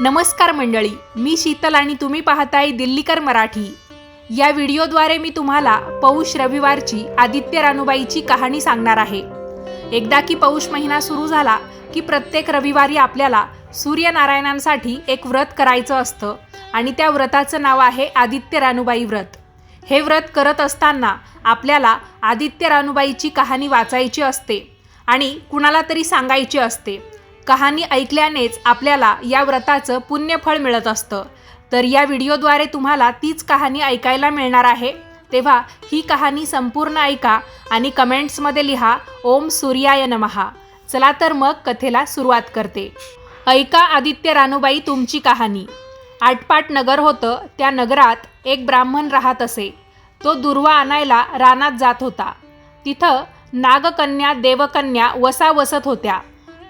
नमस्कार मंडळी मी शीतल आणि तुम्ही पाहताय दिल्लीकर मराठी. या व्हिडिओद्वारे मी तुम्हाला पौष रविवारची आदित्य रानूबाईची कहाणी सांगणार आहे. एकदा की पौष महिना सुरू झाला की प्रत्येक रविवारी आपल्याला सूर्यनारायणांसाठी एक व्रत करायचं असतं आणि त्या व्रताचं नाव आहे आदित्य रानूबाई व्रत. हे व्रत करत असताना आपल्याला आदित्य रानूबाईची कहाणी वाचायची असते आणि कुणाला तरी सांगायची असते. कहाणी ऐकल्यानेच आपल्याला या व्रताचं पुण्यफळ मिळत असतं. तर या व्हिडिओद्वारे तुम्हाला तीच कहाणी ऐकायला मिळणार आहे. तेव्हा ही कहाणी संपूर्ण ऐका आणि कमेंट्समध्ये लिहा ओम सूर्याय नमहा चला तर मग कथेला सुरुवात करते. ऐका आदित्य रानूबाई तुमची कहाणी. आटपाट नगर होतं त्या नगरात एक ब्राह्मण राहत असे. तो दुर्वा आणायला रानात जात होता. तिथं नागकन्या देवकन्या वसा वसत होत्या.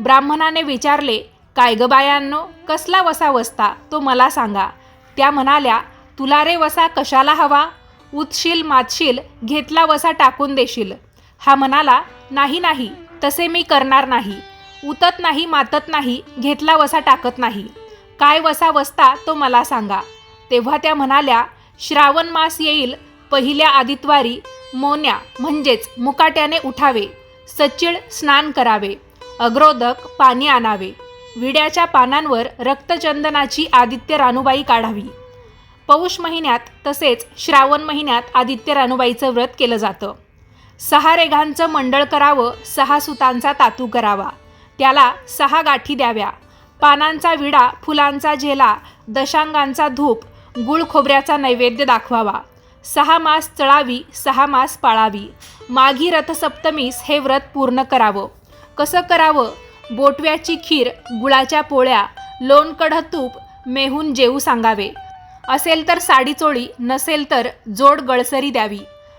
ब्राह्मणाने विचारले काय ग बायांनो कसला वसा वसता? तो मला सांगा. त्या म्हणाल्या तुला रे वसा कशाला हवा? उतशील मातशील घेतला वसा टाकून देशील. हा म्हणाला नाही नाही तसे मी करणार नाही. उतत नाही मातत नाही घेतला वसा टाकत नाही. काय वसा वसता तो मला सांगा. तेव्हा त्या म्हणाल्या श्रावण मास येईल पहिल्या आदित्वारी मोन्या म्हणजेच मुकाट्याने उठावे. सच्चिळ स्नान करावे. अग्रोदक पाणी आणावे. विड्याच्या पानांवर रक्तचंदनाची आदित्य रानूबाई काढावी. पौष महिन्यात तसेच श्रावण महिन्यात आदित्य रानूबाईचं व्रत केलं जातं. सहा रेघांचं मंडळ करावं सहा सुतांचा तातू करावा. त्याला सहा गाठी द्याव्या. पानांचा विडा फुलांचा झेला दशांगांचा धूप गुळ खोबऱ्याचा नैवेद्य दाखवावा. सहा मास चळावी सहा मास पाळावी. माघी रथसप्तमीस हे व्रत पूर्ण करावं. कसं करावं? बोटव्याची खीर गुळाच्या पोळ्या लोणकढ तूप मेहून जेऊ सांगावे. असेल तर साडी चोळी नसेल तर जोड गळसरी द्यावी.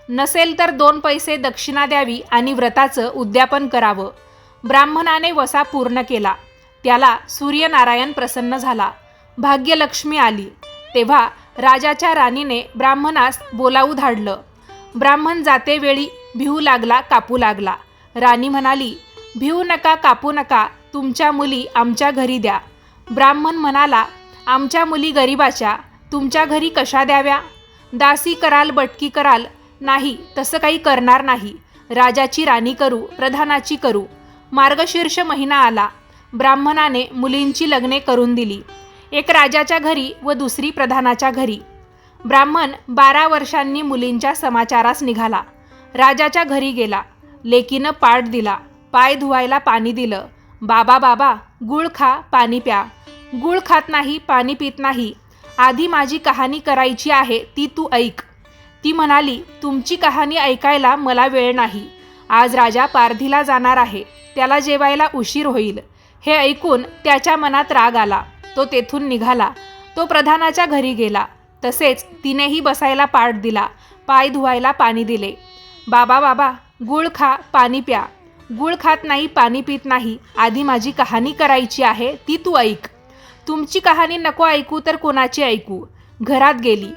नसेल तर दोन पैसे दक्षिणा द्यावी आणि व्रताचं उद्यापन करावं. ब्राह्मणाने वसा पूर्ण केला. त्याला सूर्यनारायण प्रसन्न झाला. भाग्यलक्ष्मी आली. तेव्हा राजाच्या राणीने ब्राह्मणास बोलावू धाडलं. ब्राह्मण जातेवेळी भिऊ लागला कापू लागला. राणी म्हणाली भिवू नका कापू नका तुमच्या मुली आमच्या घरी द्या. ब्राह्मण म्हणाला आमच्या मुली गरिबाच्या तुमच्या घरी कशा द्याव्या? दासी कराल बटकी कराल नाही तसं काही करणार नाही. राजाची राणी करू प्रधानाची करू. मार्गशीर्ष महिना आला. ब्राह्मणाने मुलींची लग्ने करून दिली. एक राजाच्या घरी व दुसरी प्रधानाच्या घरी. ब्राह्मण बारा वर्षांनी मुलींच्या समाचारास निघाला. राजाच्या घरी गेला. लेकीनं पाठ दिला. पाय धुवायला पाणी दिलं. बाबा बाबा गुळ खा पाणी प्या. गुळ खात नाही पाणी पित नाही. आधी माझी कहाणी करायची आहे ती तू ऐक. ती म्हणाली तुमची कहाणी ऐकायला मला वेळ नाही. आज राजा पारधीला जाणार आहे. त्याला जेवायला उशीर होईल. हे ऐकून त्याच्या मनात राग आला. तो तेथून निघाला. तो प्रधानाच्या घरी गेला. तसेच तिनेही बसायला पाठ दिला. पाय धुवायला पाणी दिले. बाबा बाबा गुळ खा पाणी प्या. गुळ खात नाही पाणी पित नाही. आधी माझी कहाणी करायची आहे ती तू ऐक. तुमची कहाणी नको ऐकू तर कोणाची ऐकू? घरात गेली.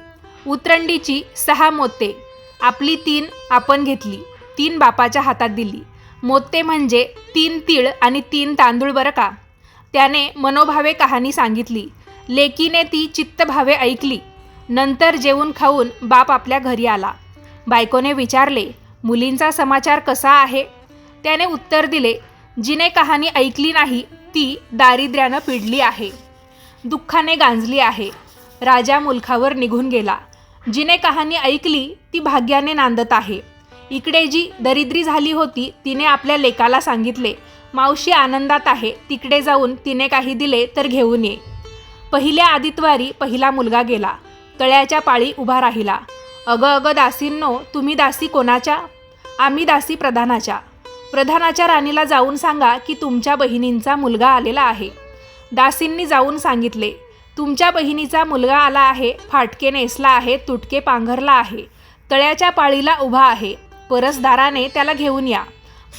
उतरंडीची सहा मोते. आपली तीन आपण घेतली. तीन बापाच्या हातात दिली. मोते म्हणजे तीन तीळ आणि तीन तांदूळ बरं का? त्याने मनोभावे कहाणी सांगितली. लेकीने ती चित्तभावे ऐकली. नंतर जेवून खाऊन बाप आपल्या घरी आला. बायकोने विचारले मुलींचा समाचार कसा आहे? त्याने उत्तर दिले जिने कहाणी ऐकली नाही ती दारिद्र्यानं पिडली आहे. दुःखाने गांजली आहे. राजा मुलखावर निघून गेला. जिने कहाणी ऐकली ती भाग्याने नांदत आहे. इकडे जी दरिद्री झाली होती तिने आपल्या लेकाला सांगितले मावशी आनंदात आहे तिकडे जाऊन तिने काही दिले तर घेऊन ये. पहिल्या आदित्वारी पहिला मुलगा गेला. तळ्याच्या पाळी उभा राहिला. अगं अगं दासींनो तुम्ही दासी कोणाच्या? आम्ही दासी प्रधानाच्या. प्रधानाच्या राणीला जाऊन सांगा की तुमच्या बहिणींचा मुलगा आलेला आहे. दासींनी जाऊन सांगितले तुमच्या बहिणीचा मुलगा आला आहे फाटके नेसला आहे तुटके पांघरला आहे तळ्याच्या पाळीला उभा आहे परसदाराने त्याला घेऊन या.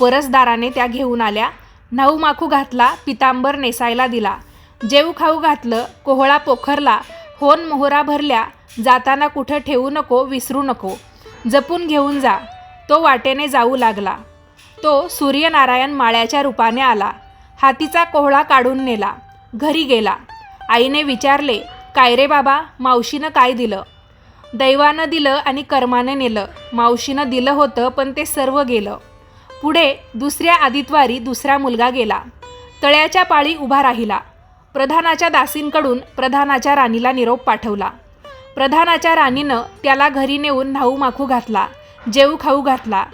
परसदाराने त्या घेऊन आल्या नाऊ माखू घातला पितांबर नेसायला दिला. जेऊ खाऊ घातलं कोहळा पोखरला होन मोहरा भरल्या जाताना कुठं ठेवू नको विसरू नको. जपून घेऊन जा. तो वाटेने जाऊ लागला. तो सूर्यनारायण माळ्याच्या रूपाने आला. हातीचा कोहळा काढून नेला. घरी गेला. आईने विचारले काय रे बाबा मावशीनं काय दिलं? दैवानं दिलं आणि कर्माने नेलं. मावशीनं दिलं होतं पण ते सर्व गेलं. पुढे दुसऱ्या आदितवारी दुसरा मुलगा गेला. तळ्याच्या पाळी उभा राहिला. प्रधानाच्या दासींकडून प्रधानाच्या राणीला निरोप पाठवला. प्रधानाच्या राणीनं त्याला घरी नेऊन न्हाऊ माखू घातला जेऊ खाऊ घातला.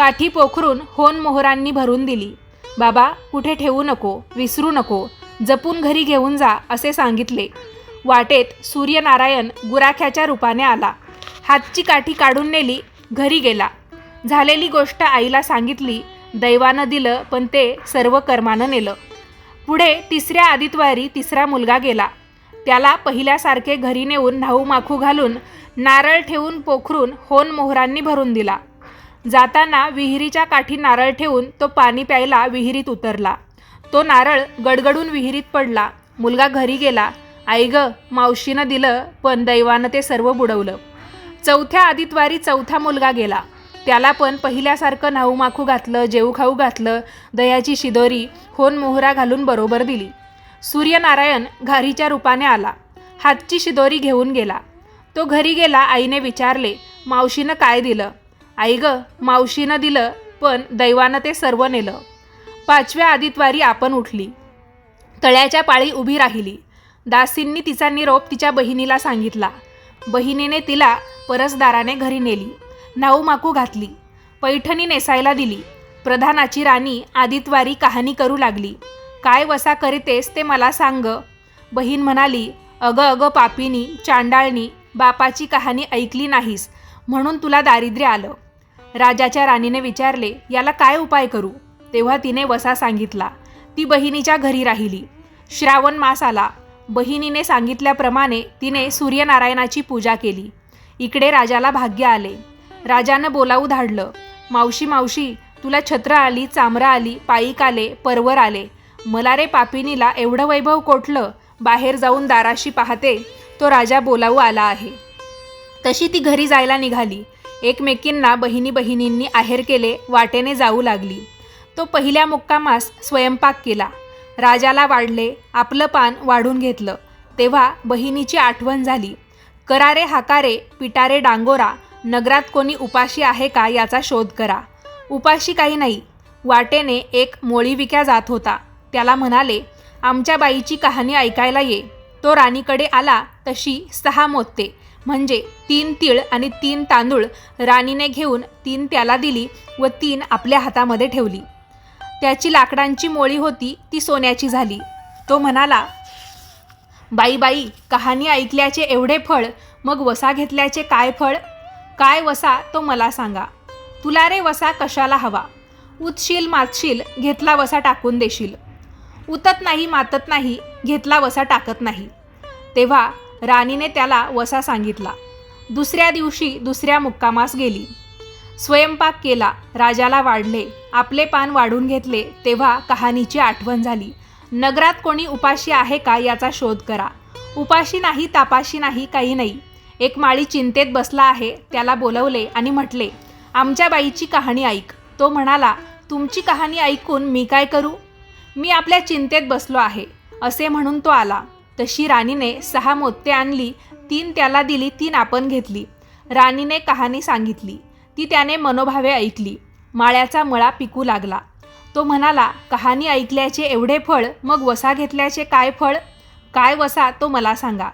काठी पोखरून होन मोहरांनी भरून दिली. बाबा कुठे ठेवू नको विसरू नको जपून घरी घेऊन जा असे सांगितले. वाटेत सूर्यनारायण गुराख्याच्या रूपाने आला. हातची काठी काढून नेली घरी गेला. झालेली गोष्ट आईला सांगितली दैवानं दिलं पण ते सर्व कर्मानं नेलं. पुढे तिसऱ्या आदितवारी तिसरा मुलगा गेला. त्याला पहिल्यासारखे घरी नेऊन न्हाऊ माखू घालून नारळ ठेवून पोखरून होन मोहरांनी भरून दिला. जाताना विहिरीच्या काठी नारळ ठेवून तो पाणी प्यायला विहिरीत उतरला. तो नारळ गडगडून विहिरीत पडला. मुलगा घरी गेला. आई ग मावशीनं दिलं पण दैवानं ते सर्व बुडवलं. चौथ्या आदितवारी चौथा मुलगा गेला. त्याला पण पहिल्यासारखं न्हाऊ माखू घातलं जेऊ खाऊ घातलं दह्याची शिदोरी होन मोहरा घालून बरोबर दिली. सूर्यनारायण घारीच्या रूपाने आला. हातची शिदोरी घेऊन गेला. तो घरी गेला आईने विचारले मावशीनं काय दिलं? आई ग मावशीनं दिलं पण दैवानं ते सर्व नेलं. पाचव्या आदितवारी आपण उठली. तळ्याच्या पाळी उभी राहिली. दासींनी तिचा निरोप तिच्या बहिणीला सांगितला. बहिणीने तिला परसदाराने घरी नेली. नाऊमाकू घातली. पैठणी नेसायला दिली. प्रधानाची राणी आदितवारी कहाणी करू लागली. काय वसा करीतेस ते मला सांग. बहीण म्हणाली अगं अगं पापिनी चांडाळणी बापाची कहाणी ऐकली नाहीस. म्हणून तुला दारिद्र्य आलं. राजाच्या राणीने विचारले याला काय उपाय करू? तेव्हा तिने वसा सांगितला. ती बहिणीच्या घरी राहिली. श्रावण मास आला. बहिणीने सांगितल्याप्रमाणे तिने सूर्यनारायणाची पूजा केली. इकडे राजाला भाग्य आले. राजानं बोलावू धाडलं. मावशी मावशी तुला छत्र आली चामरा आली पायीक आले परवर आले. मला रे पापिनीला एवढं वैभव कोटलं बाहेर जाऊन दाराशी पाहते तो राजा बोलावू आला आहे. तशी ती घरी जायला निघाली. एकमेकींना बहिणी बहिणींनी आहेर केले वाटेने जाऊ लागली. तो पहिल्या मुक्कामास स्वयंपाक केला. राजाला वाढले आपलं पान वाढून घेतलं. तेव्हा बहिणीची आठवण झाली. करारे हाकारे पिटारे डांगोरा नगरात कोणी उपाशी आहे का याचा शोध करा. उपाशी काही नाही. वाटेने एक मोळी विक्या जात होता. त्याला म्हणाले आमच्या बाईची कहाणी ऐकायला ये. तो राणीकडे आला तशी सहा मोत्ते म्हणजे तीन तीळ आणि तीन तांदूळ राणीने घेऊन तीन त्याला दिली व तीन आपल्या हातामध्ये ठेवली. त्याची लाकडांची मोळी होती ती सोन्याची झाली. तो म्हणाला बाई बाई कहाणी ऐकल्याचे एवढे फळ मग वसा घेतल्याचे काय फळ? काय वसा तो मला सांगा. तुला रे वसा कशाला हवा? उतशील मातशील घेतला वसा टाकून देशील. उतत नाही मातत नाही घेतला वसा टाकत नाही. तेव्हा राणीने त्याला वसा सांगितला. दुसऱ्या दिवशी दुसऱ्या मुक्कामास गेली. स्वयंपाक केला राजाला वाढले आपले पान वाढून घेतले तेव्हा कहाणीची आठवण झाली. नगरात कोणी उपाशी आहे का याचा शोध करा. उपाशी नाही तापाशी नाही काही नाही. एक माळी चिंतेत बसला आहे त्याला बोलवले आणि म्हटले आमच्या बाईची कहाणी ऐक. तो म्हणाला तुमची कहाणी ऐकून मी काय करू? मी आपल्या चिंतेत बसलो आहे असे म्हणून तो आला. तशी राणीने सहा मोत्ते आणली तीन त्याला दिली तीन आपण घेतली. राणीने कहाणी सांगितली. ती त्याने मनोभावे ऐकली. माळ्याचा मळा पिकू लागला. तो म्हणाला कहाणी ऐकल्याचे एवढे फळ मग वसा घेतल्याचे काय फळ? काय वसा तो मला सांगा.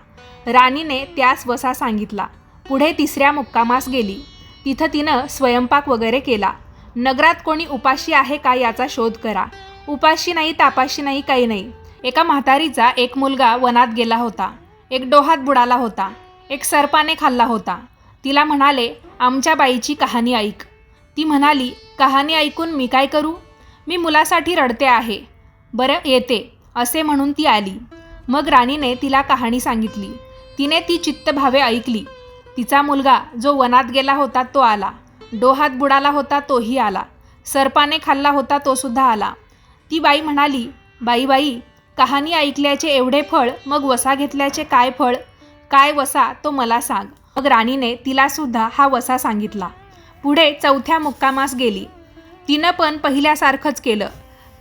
राणीने त्यास वसा सांगितला. पुढे तिसऱ्या मुक्कामास गेली. तिथं तिनं स्वयंपाक वगैरे केला. नगरात कोणी उपाशी आहे का याचा शोध करा. उपाशी नाही तापाशी नाही काही नाही. एका म्हातारीचा एक मुलगा वनात गेला होता. एक डोहात बुडाला होता. एक सर्पाने खाल्ला होता. तिला म्हणाले आमच्या बाईची कहाणी ऐक. ती म्हणाली कहाणी ऐकून मी काय करू? मी मुलासाठी रडते आहे. बरं येते असे म्हणून ती आली. मग राणीने तिला कहाणी सांगितली. तिने ती चित्तभावे ऐकली. तिचा मुलगा जो वनात गेला होता तो आला. डोहात बुडाला होता तोही आला. सर्पाने खाल्ला होता तो सुद्धा आला. ती बाई म्हणाली बाई बाई कहाणी ऐकल्याचे एवढे फळ मग वसा घेतल्याचे काय फळ? काय वसा? तो मला सांग. मग राणीने तिलासुद्धा हा वसा सांगितला. पुढे चौथ्या मुक्कामास गेली. तिनं पण पहिल्यासारखंच केलं.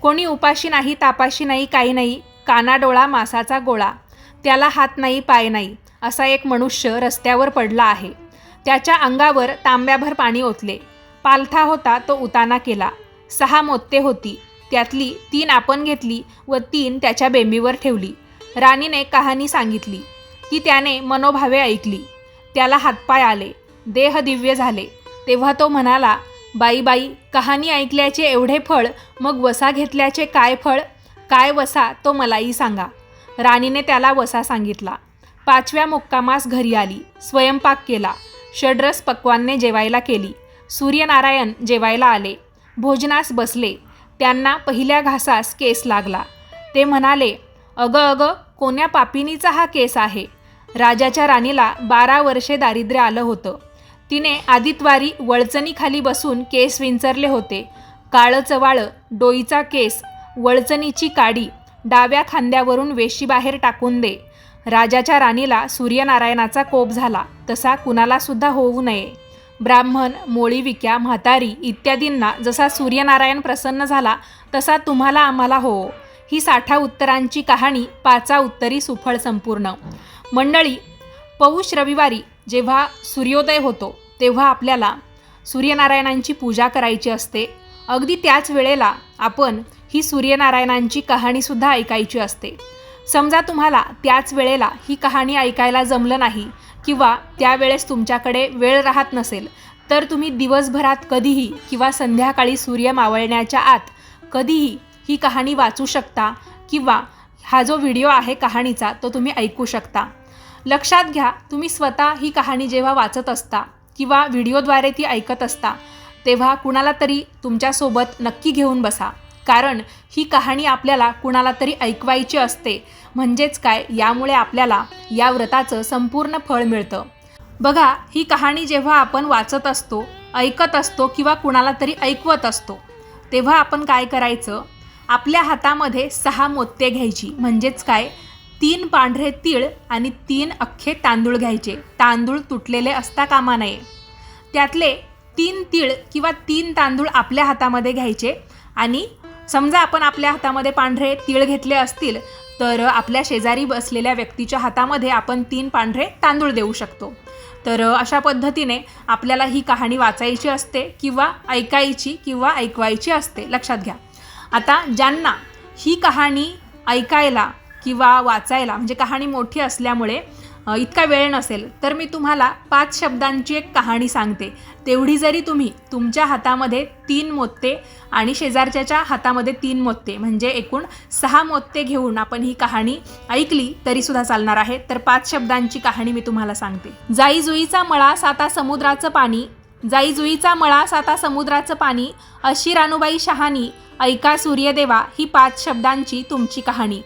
कोणी उपाशी नाही तापाशी नाही काही नाही. कानाडोळा मासाचा गोळा. त्याला हात नाही पाय नाही असा एक मनुष्य रस्त्यावर पडला आहे. त्याच्या अंगावर तांब्याभर पाणी ओतले. पालथा होता तो उताना केला. सहा मोत्ते होती. त्यातली तीन आपण घेतली व तीन त्याच्या बेंबीवर ठेवली. राणीने कहाणी सांगितली की त्याने मनोभावे ऐकली. त्याला हातपाय आले देह दिव्य झाले. तेव्हा तो म्हणाला बाई बाई कहाणी ऐकल्याचे एवढे फळ मग वसा घेतल्याचे काय फळ? काय वसा तो मलाही सांगा. राणीने त्याला वसा सांगितला. पाचव्या मुक्कामास घरी आली स्वयंपाक केला. षड्रस पक्वान्ने जेवायला केली. सूर्यनारायण जेवायला आले. भोजनास बसले. त्यांना पहिल्या घासास केस लागला. ते म्हणाले अगं अगं कोण्या पापिनीचा हा केस आहे राजाच्या राणीला बारा वर्षे दारिद्र्य आलं होतं. तिने आदितवारी वळचणीखाली बसून केस विंचरले होते. काळं चवाळं डोईचा केस वळचणीची काडी डाव्या खांद्यावरून वेशीबाहेर टाकून दे. राजाच्या राणीला सूर्यनारायणाचा कोप झाला. तसा कुणालासुद्धा होऊ नये. ब्राह्मण मोळीविक्या म्हातारी इत्यादींना जसा सूर्यनारायण प्रसन्न झाला तसा तुम्हाला आम्हाला हो. ही साठा उत्तरांची कहाणी पाचा उत्तरी सुफळ संपूर्ण. मंडळी पौष रविवारी जेव्हा सूर्योदय होतो तेव्हा आपल्याला सूर्यनारायणांची पूजा करायची असते. अगदी त्याच वेळेला आपण ही सूर्यनारायणांची कहाणीसुद्धा ऐकायची असते. समजा तुम्हाला त्याच वेळेला ही कहाणी ऐकायला जमलं नाही किंवा त्यावेळेस तुमच्याकडे वेळ राहत नसेल तर तुम्ही दिवसभरात कधीही किंवा संध्याकाळी सूर्य मावळण्याच्या आत कधीही ही कहाणी वाचू शकता किंवा हा जो व्हिडिओ आहे कहाणीचा तो तुम्ही ऐकू शकता. लक्षात घ्या तुम्ही स्वतः ही कहाणी जेव्हा वाचत असता किंवा व्हिडिओद्वारे ती ऐकत असता तेव्हा कुणाला तरी तुमच्यासोबत नक्की घेऊन बसा. कारण ही कहाणी आपल्याला कुणाला तरी ऐकवायची असते म्हणजेच काय? यामुळे आपल्याला या व्रताचं संपूर्ण फळ मिळतं. बघा ही कहाणी जेव्हा आपण वाचत असतो ऐकत असतो किंवा कुणाला तरी ऐकवत असतो तेव्हा आपण काय करायचं? आपल्या हातामध्ये सहा मोत्ये घ्यायची. म्हणजेच काय? तीन पांढरे तीळ आणि तीन अख्खे तांदूळ घ्यायचे. तांदूळ तुटलेले असता कामा नये. त्यातले तीन तीळ किंवा तीन तांदूळ आपल्या हातामध्ये घ्यायचे आणि समजा आपण आपल्या हातामध्ये पांढरे तीळ घेतले असतील तर आपल्या शेजारी बसलेल्या व्यक्तीच्या हातामध्ये आपण तीन पांढरे तांदूळ देऊ शकतो. तर अशा पद्धतीने आपल्याला ही कहाणी वाचायची असते किंवा ऐकायची किंवा ऐकवायची असते. लक्षात घ्या. आता ज्यांना ही कहाणी ऐकायला किंवा वाचायला म्हणजे कहाणी मोठी असल्यामुळे इतका वेळ नसेल तर मी तुम्हाला पाच शब्दांची एक कहाणी सांगते. तेवढी जरी तुम्ही तुमच्या हातामध्ये तीन मोत्ते आणि शेजारच्याच्या हातामध्ये तीन मोत्ते म्हणजे एकूण सहा मोत्ते घेऊन आपण ही कहाणी ऐकली तरी सुद्धा चालणार आहे. तर पाच शब्दांची कहाणी मी तुम्हाला सांगते. जाई जुईचा मळा साता समुद्राचं पाणी जाई जुईचा मळा साता समुद्राचं पाणी अशी रानूबाई शहाणी ऐका सूर्यदेवा ही पाच शब्दांची तुमची कहाणी.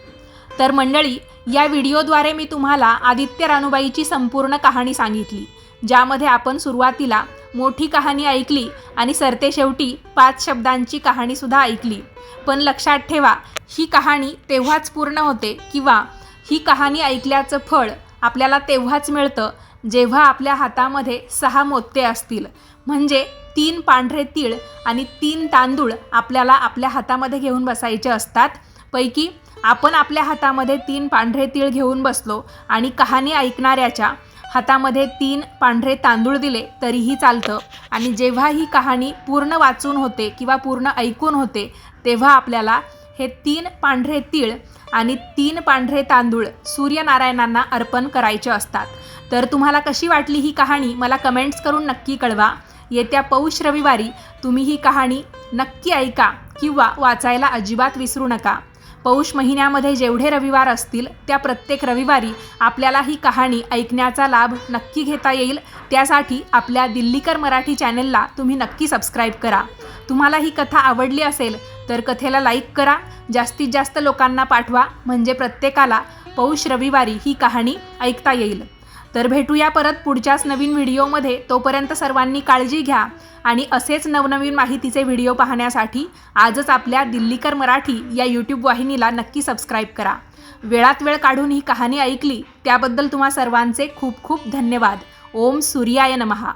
तर मंडळी या व्हिडिओद्वारे मी तुम्हाला आदित्य रानूबाईची संपूर्ण कहाणी सांगितली ज्यामध्ये आपण सुरुवातीला मोठी कहाणी ऐकली आणि सरते शेवटी पाच शब्दांची कहाणीसुद्धा ऐकली. पण लक्षात ठेवा ही कहाणी तेव्हाच पूर्ण होते किंवा ही कहाणी ऐकल्याचं फळ आपल्याला तेव्हाच मिळतं जेव्हा आपल्या हातामध्ये सहा मोत्ते असतील. म्हणजे तीन पांढरे तीळ आणि तीन तांदूळ आपल्याला आपल्या हातामध्ये घेऊन बसायचे असतात. पैकी आपण आपल्या हातामध्ये तीन पांढरे तीळ घेऊन बसलो आणि कहाणी ऐकणाऱ्याच्या हातामध्ये तीन पांढरे तांदूळ दिले तरीही चालतं. आणि जेव्हा ही कहाणी पूर्ण वाचून होते किंवा पूर्ण ऐकून होते तेव्हा आपल्याला हे तीन पांढरे तीळ आणि तीन पांढरे तांदूळ सूर्यनारायणांना अर्पण करायचे असतात. तर तुम्हाला कशी वाटली ही कहाणी? मला कमेंट्स करून नक्की कळवा. येत्या पौष रविवारी तुम्ही ही कहाणी नक्की ऐका किंवा वाचायला अजिबात विसरू नका. पौष महिन्यामध्ये जेवढे रविवार असतील त्या प्रत्येक रविवारी आपल्याला ही कहाणी ऐकण्याचा लाभ नक्की घेता येईल. त्यासाठी आपल्या दिल्लीकर मराठी चॅनेलला तुम्ही नक्की सबस्क्राईब करा. तुम्हाला ही कथा आवडली असेल तर कथेला लाईक करा. जास्तीत जास्त लोकांना पाठवा. म्हणजे प्रत्येकाला पौष रविवारी ही कहाणी ऐकता येईल. तर भेटूया परत पुढच्याच नवीन व्हिडिओमध्ये. तोपर्यंत सर्वांनी काळजी घ्या आणि असेच नवनवीन माहितीचे व्हिडिओ पाहण्यासाठी आजच आपल्या दिल्लीकर मराठी या यूट्यूब वाहिनीला नक्की सबस्क्राईब करा. वेळात वेळ काढून ही कहाणी ऐकली त्याबद्दल तुम्हा सर्वांचे खूप खूप धन्यवाद. ओम सूर्याय नमहा